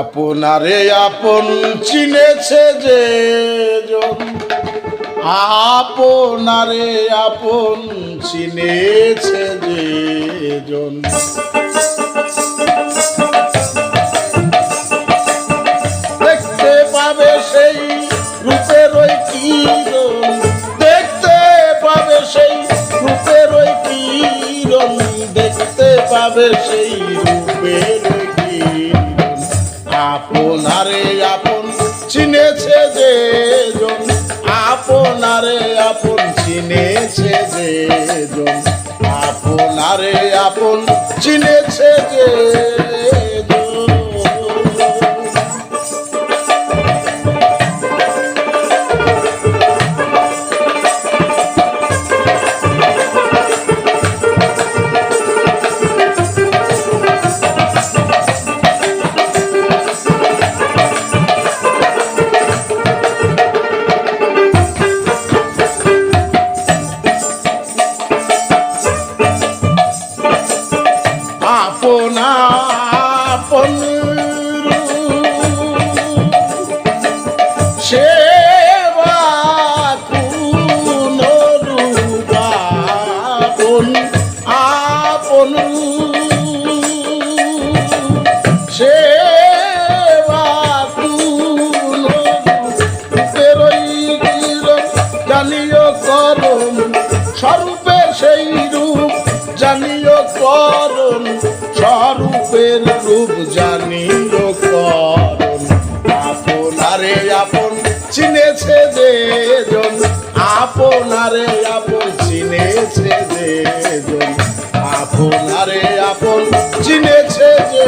আপনারে আপন চিনেছে যে আপনারে আপন চিনেছে যে জন দেখতে পাবে সেই রূপের ওই কিরণ দেখতে পাবে সেই রূপের ওই কিরণ দেখতে পাবে সেই রূপের ওই আপনারে আপন চিনেছে যে জন। আপনারে আপন চিনেছে যে জন। আপনারে আপন চিনেছে যে জন। স্বরূপের সেই রূপ জানিও করণ। স্বরূপের রূপ জানিও করণ। আপনারে আপন চিনেছে যে জন আপনারে আপন চিনেছে যে জন আপনারে আপন চিনেছে যে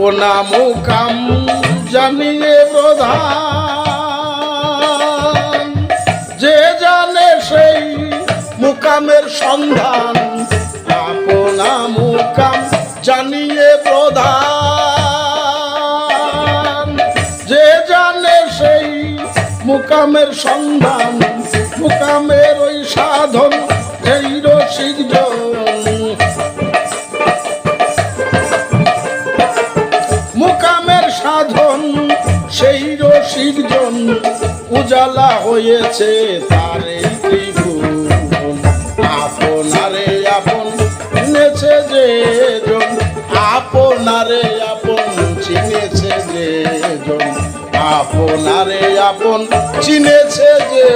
আপনা মুকাম জানিয়ে প্রধান। যে জানে সেই মুকামের সন্ধান আপনা মুকাম জানিয়ে প্রধান। যে জানে সেই মুকামের সন্ধান, মুকামের ওই সাধন উজালা হয়েছে তারে আপনারে আপন চিনেছে যে আপনারে আপন চিনেছে যে আপনারে আপন চিনেছে যে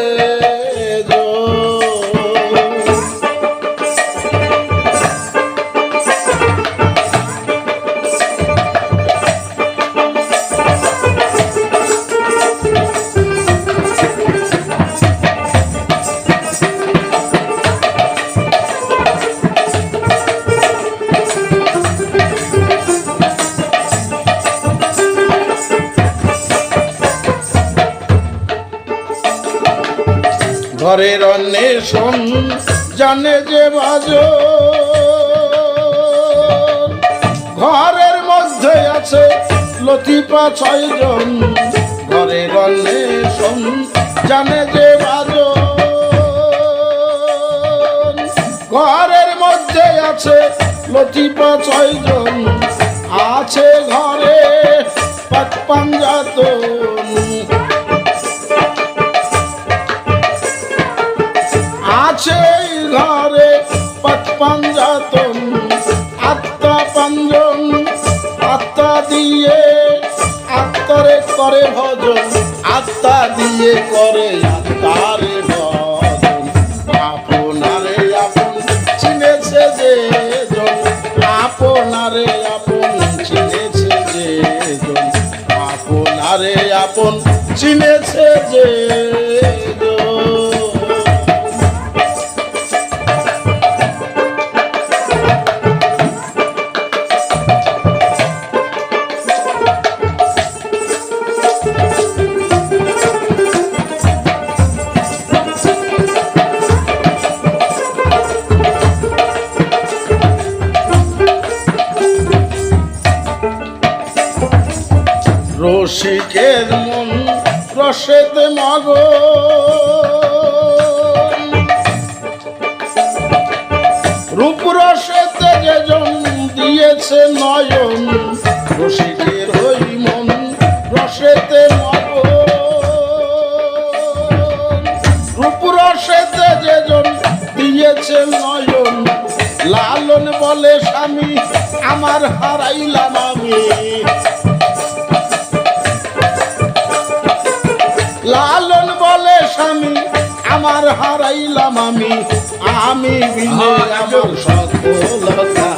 ঘরের অন্বেষণ জানে যে বাজ ঘরের মধ্যে আছে লতিপা ছয়জন। ঘরের অন্বেষণ জানে যে বাজ ঘরের মধ্যে আছে লতিপা ছয়জন। আছে ঘরে পাক পাঞ্জাতন পাঞ্জাতন আত্মা পাঞ্জন আত্মা দিয়ে, আত্মারে করে ভজন, আত্মা দিয়ে করে আত্মারে ভজন। আপনারে আপন চিনেছে যে আপনারে আপন চিনেছে যে আপনারে আপন চিনেছে যে জন রসিকের মন রসেতে মগ রূপ রসেতে যেজন দিয়েছে নয়ন, রসিকের ওই মন রসেতে মগ রূপ রসেতে যেজন দিয়েছে নয়ন, লালন বলে স্বামী, আমার হারাইলাম আমি। আমার হারাইলাম আমি আমি বিনে আমার সকলতা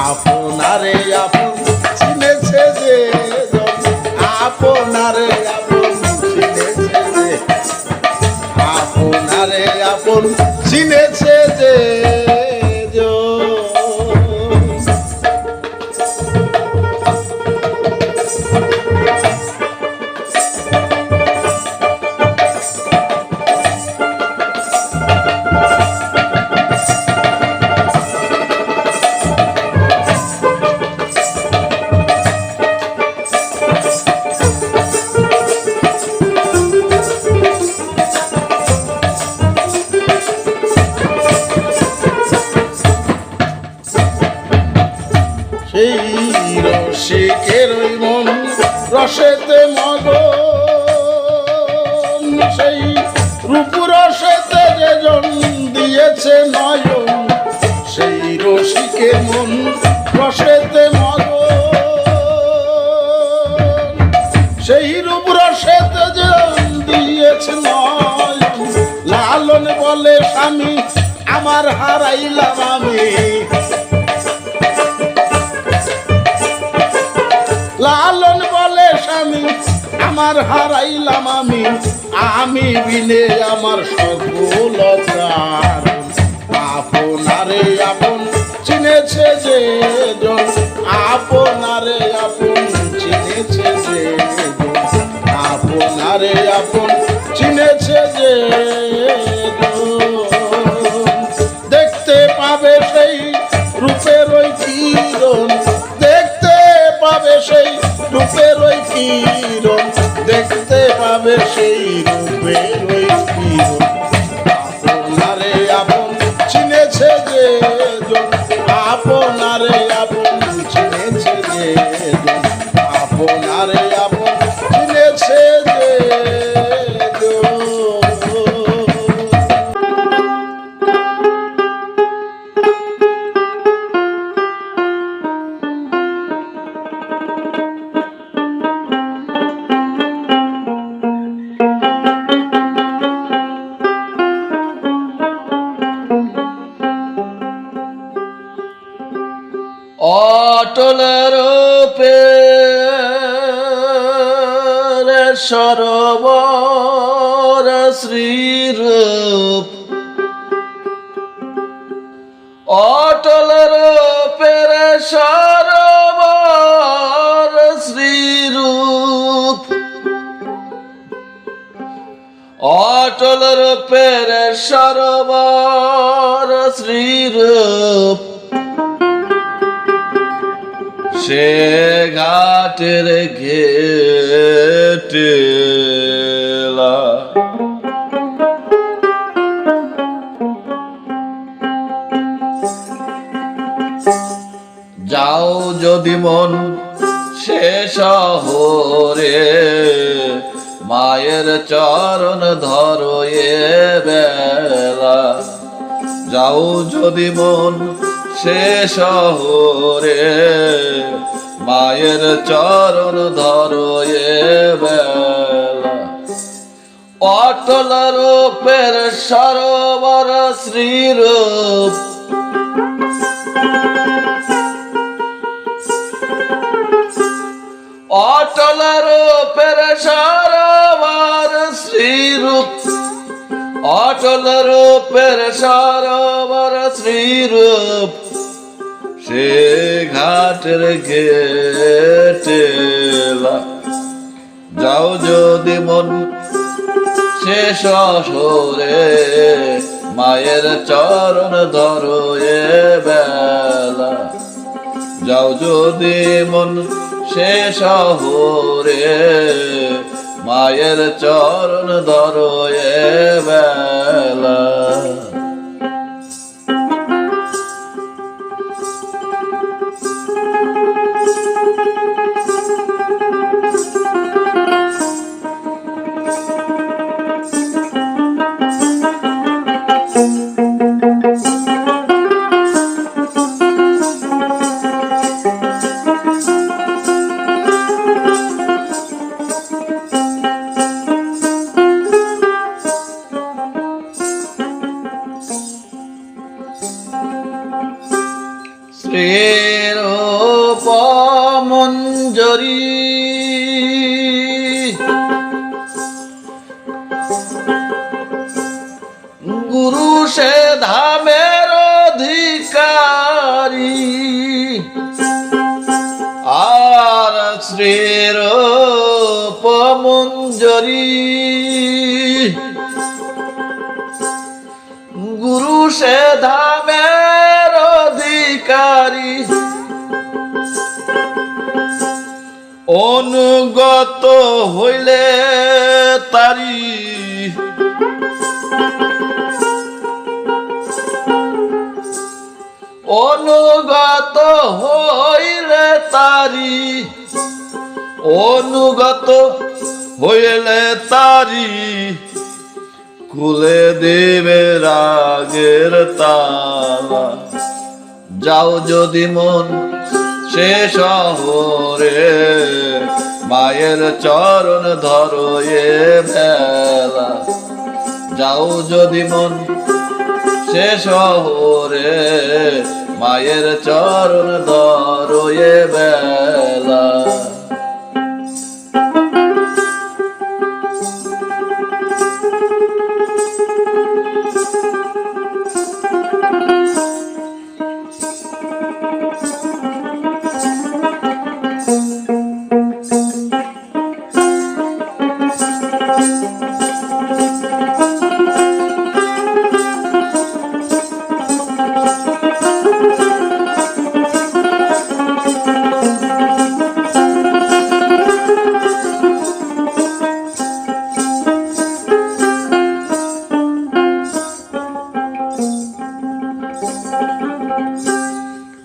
আপনারে আপন চিনেছে যে আপনারে আপন চিনেছে যে আপনারে আপন চিনেছে যে রসেতে মগ সেই রূপ রসেতে যেজন দিয়েছে নয়ন, সেই রসিকের মন রসেতে মগ সেই রূপ রসেতে যেজন দিয়েছে নয়ন। লালন বলে, স্বামী, আমার হারাইলাম আমি। লালন স্বামী আমার হারাইলাম আমি আমি বিনে আমার সফলতার আপনারে আপন চিনেছে যে আপনারে আপন চিনেছে যে আপনারে আপন চিনেছে যে দেখতে পাবে সেই রূপের রূপের ওই কিরণ দেখতে পাবে সেই রূপের ওই কিরণ আপনারে আপন চিনেছে যে আপনারে আপন সরবর শ্রীরূপ সে ঘাটের ঘেটেলা যাও যদি মন সে শহরে মায়ের চরণ ধরো এ বেলা। যাও যদি মন সে শহরে, মায়ের চরণ ধরো এ বেলা। অটল রূপের সরোবর শ্রীরূপ। রূপের সরোবর শ্রীরূপ। সে ঘাটের গেটেলা যাও যদি মন সে শহরে মায়ের চরণ ধরো এ বেলা। যাও যদি মন সে শহরে মায়ের চরণ ধরো এ বেলা। গুরু সে ধামের অধিকারী। অনুগত হইলে তারি। অনুগত হইলে তারি। অনুগত হইলে তারি খুলে দেবে রাগের তালা। যাও যদি মন সে শহরে, মায়ের চরণ ধরো এ বেলা যাও যদি মন সে শহরে, মায়ের চরণ ধরো এ বেলা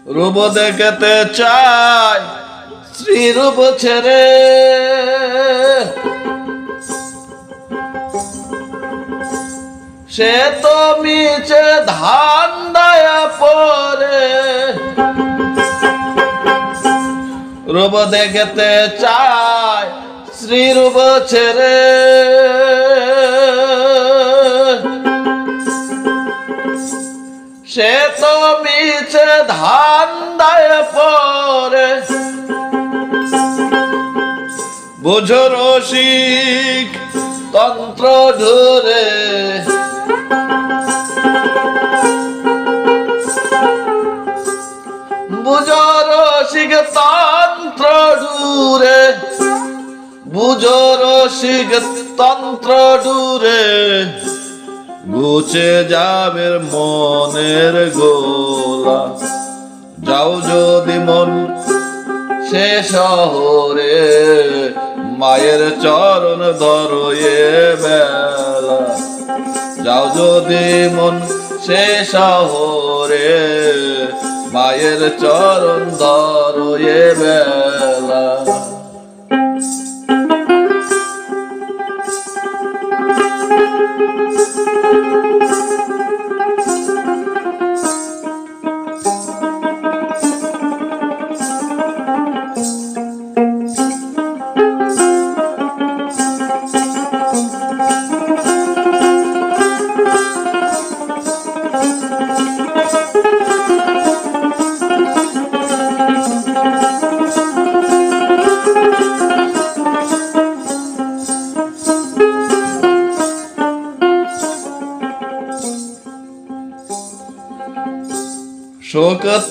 রূপ দেখতে চাই, শ্রী রূপ ছেড়ে। সে তো মিছে ধান দয়া পরে। রূপ দেখতে চাই, শ্রী রূপ ছেড়ে। সে তো মিছে ধান দায় পরে। বুঝো রসিক তন্ত্র ধরে। বুঝো রসিক তন্ত্র দূরে বুঝো রসিক তন্ত্র দূরে গুছে যাবে মনের গোলা। যাও যদি মন সে শহরে, মায়ের চরণ ধরো এ বেলা। যাও যদি মন সে শহরে, মায়ের চরণ ধরো এ বেলা। Thank you.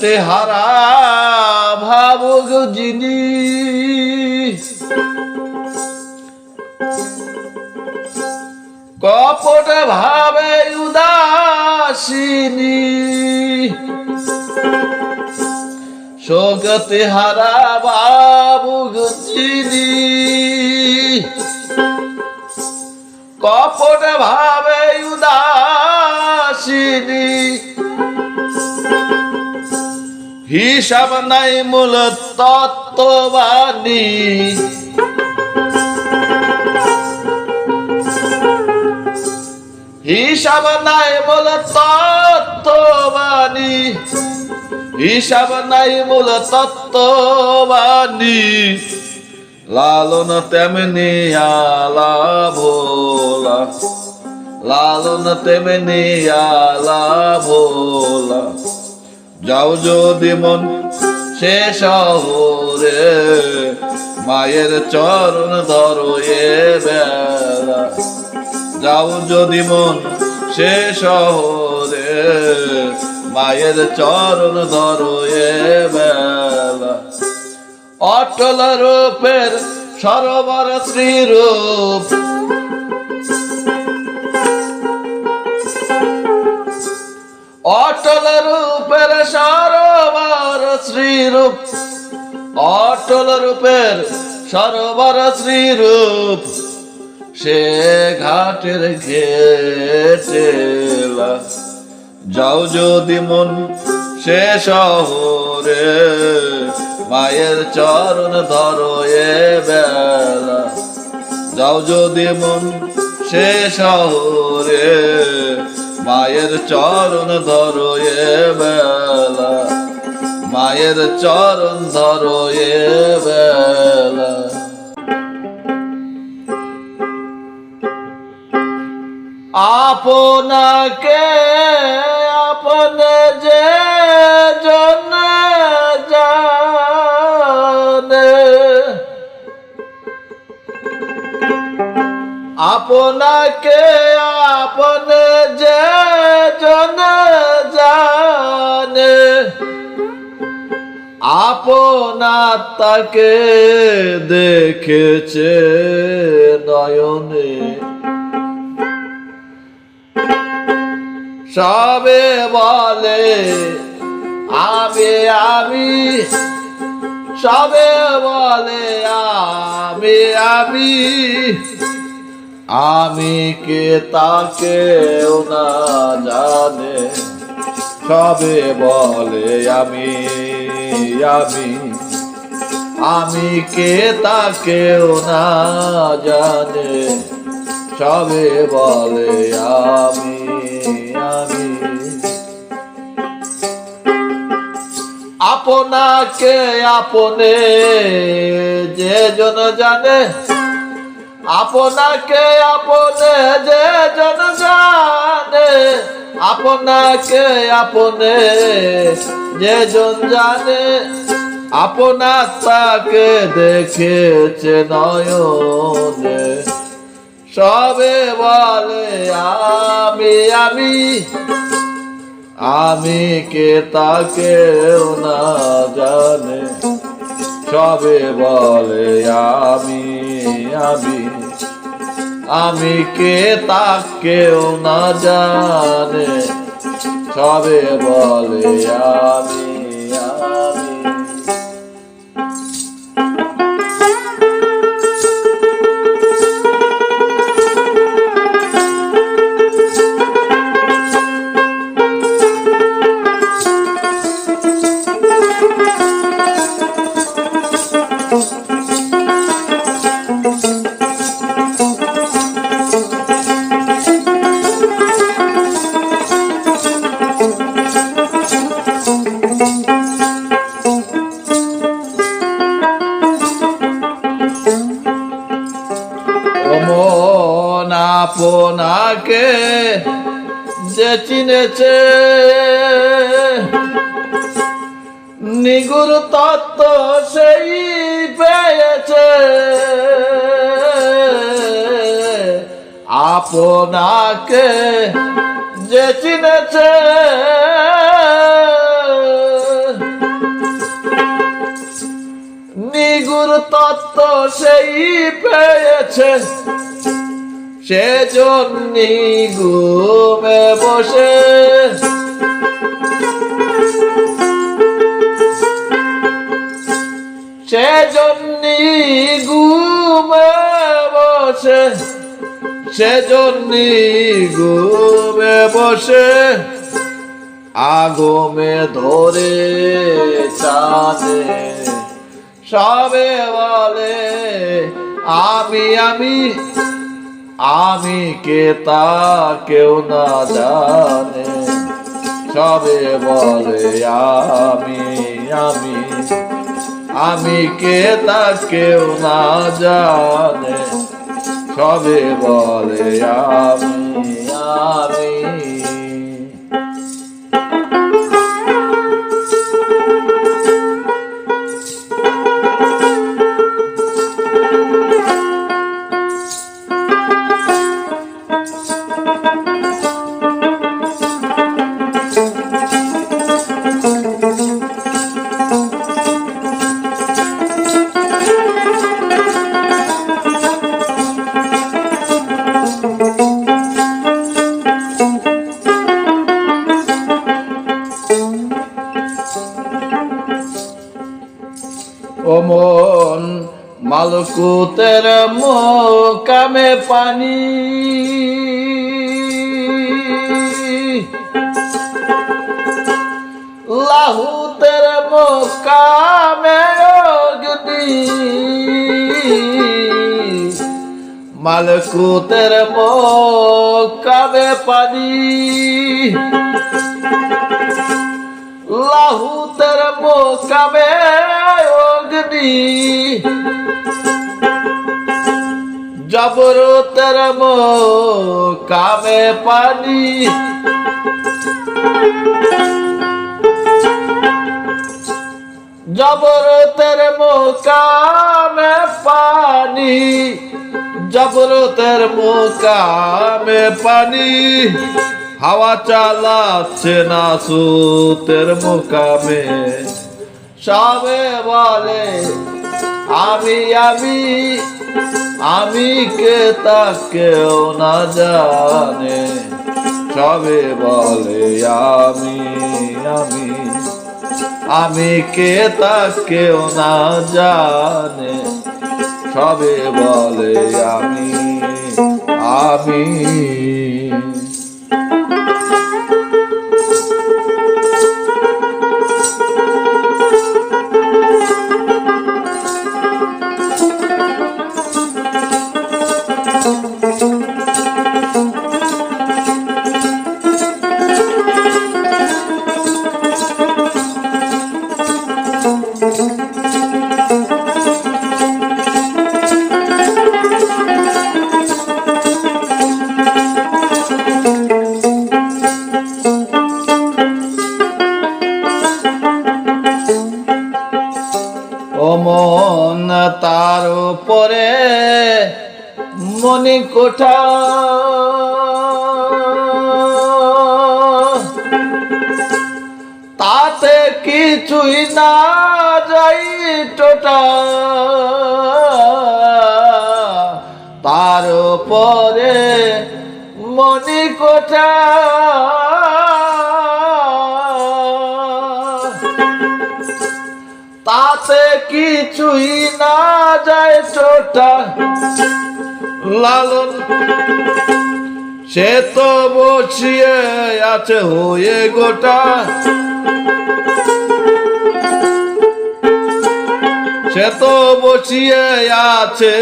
শোকতে হারা ভাবুক যিনি। কপট ভাবে উদাসিনী। শোকতে হারা বাবু চিনি কপট ভাবে হিসাব নাই মূল তত্ত্ববাণী। হিসাব নাই মূল তত্ত্ববাণী। হিসাব নাই মূল তত্ত্ববাণী। লালন তেমনি আলা ভোলা। লালন তেমনি আলা ভোলা। যাও যদি মন সে শহরে, মায়ের চরণ ধরো এ বেলা। যাও যদি মন সে শহরে, মায়ের চরণ ধরো এ বেলা। অটল রূপের সরোবর শ্রীরূপ অটল রূপের সরোবর শ্রীরূপ। অটল রূপের সরোবর শ্রীরূপ। সে ঘাটের ঘেটেলা যাও যদি মন সে শহরে, মায়ের চরণ ধরো এ বেলা। যাও যদি মন সে শহরে মায়ের চরণ ধরো এ বেলা। মায়ের চরণ ধরো এ বেলা। আপনাকে আপন যে আপনাকে আপন যে জন জানে, আপনার তাকে দেখেছে নয়নে। সবে বলে, আমি আমি। সবে বলে, আমি আমি। আমি কে তাকে না জানে। সবে বলে আমি আমি আমি কে তাকেও না জানে। সবে বলে আমি আমি। আপনাকে আপনে যে জন জানে আপনাকে আপনে যে জন জানে আপনাকে আপনে যে জন জানে আপনার তাকে দেখেছে নয়নে। সবে বলে, আমি আমি আমি কে তাকে না জানে। সবে বলে, আমি আমি আমি কে তাকেও না জানে। সবে বলে আমি আমি আপনাকে যে চিনেছে। নিগুর তত্ত্ব সেই পেয়েছে। আপনাকে যে চিনেছে। নিগুর তত্ত্ব সেই পেয়েছে। সেজন্য ঘুমে বসে। সেজন্যি ঘুমে বসে। সেজন্যি ঘুমে বসে। আগমে ধরে চাঁদে, সবে বলে, আমি আমি আমি কে তা কেউ না জানে। সবে বলে, আমি আমি আমি কে তা কেউ না জানে। সবে বলে, আমি আমি পানি। লাহুতের মোকামে অগ্নি মালকুতের মোকামে পানি। লাহুতের মোকামে অগ্নি জবরতের মোকামে পানি জবরতের মোকামে পানি জবরতের মোকামে পানি হাওয়া চালাচ্ছে না সুতের মোকামে সবে বলে আমি আমি আমি কে তাকেও না জানে। সবে বলে আমি আমি। আমি কে তাকেও না জানে। সবে বলে আমি আমি। তার উপরে মনি কোঠা। তাতে কিছুই না যাই টোটা। তার উপরে মনি কোঠা। তাতে কিছুই না যায় ছোটা লালন, সে তো বসিয়ে আছে হয়ে গোটা। সে তো বসিয়ে আছে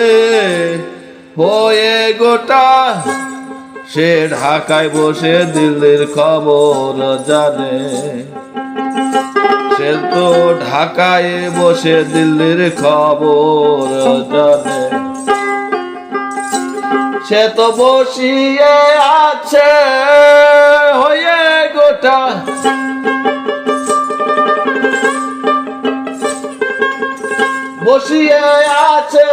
হয়ে গোটা। সে ঢাকায় বসে দিল্লির খবর জানে। সে তো ঢাকায় বসে দিল্লির খবর জানে। সে তো বসিয়ে আছে হয়ে গোটা। বসিয়ে আছে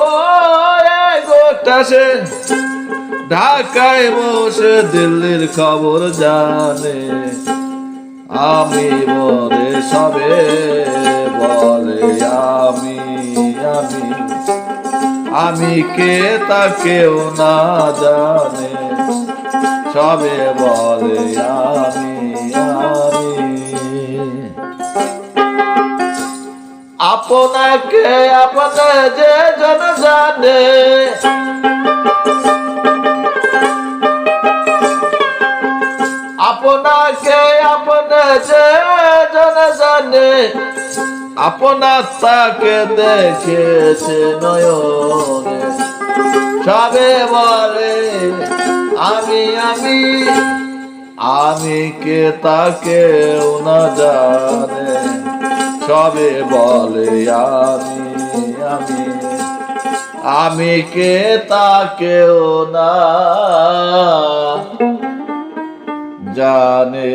হয়ে গোটা সে। ঢাকায় বসে দিল্লির খবর জানে। আমি বলে সবে বলে, আমি আমি। আমি কে তা কেউ না জানে। সবে বলে, আমি আমি। আপনাকে আপনে যে জন জানে। আপনার তাকে দেখেছে নয়নে। সবে বলে, আমি আমি আমি কে তাকে না জানে। সবে বলে, আমি আমি আমি কে তাকেও না জানে।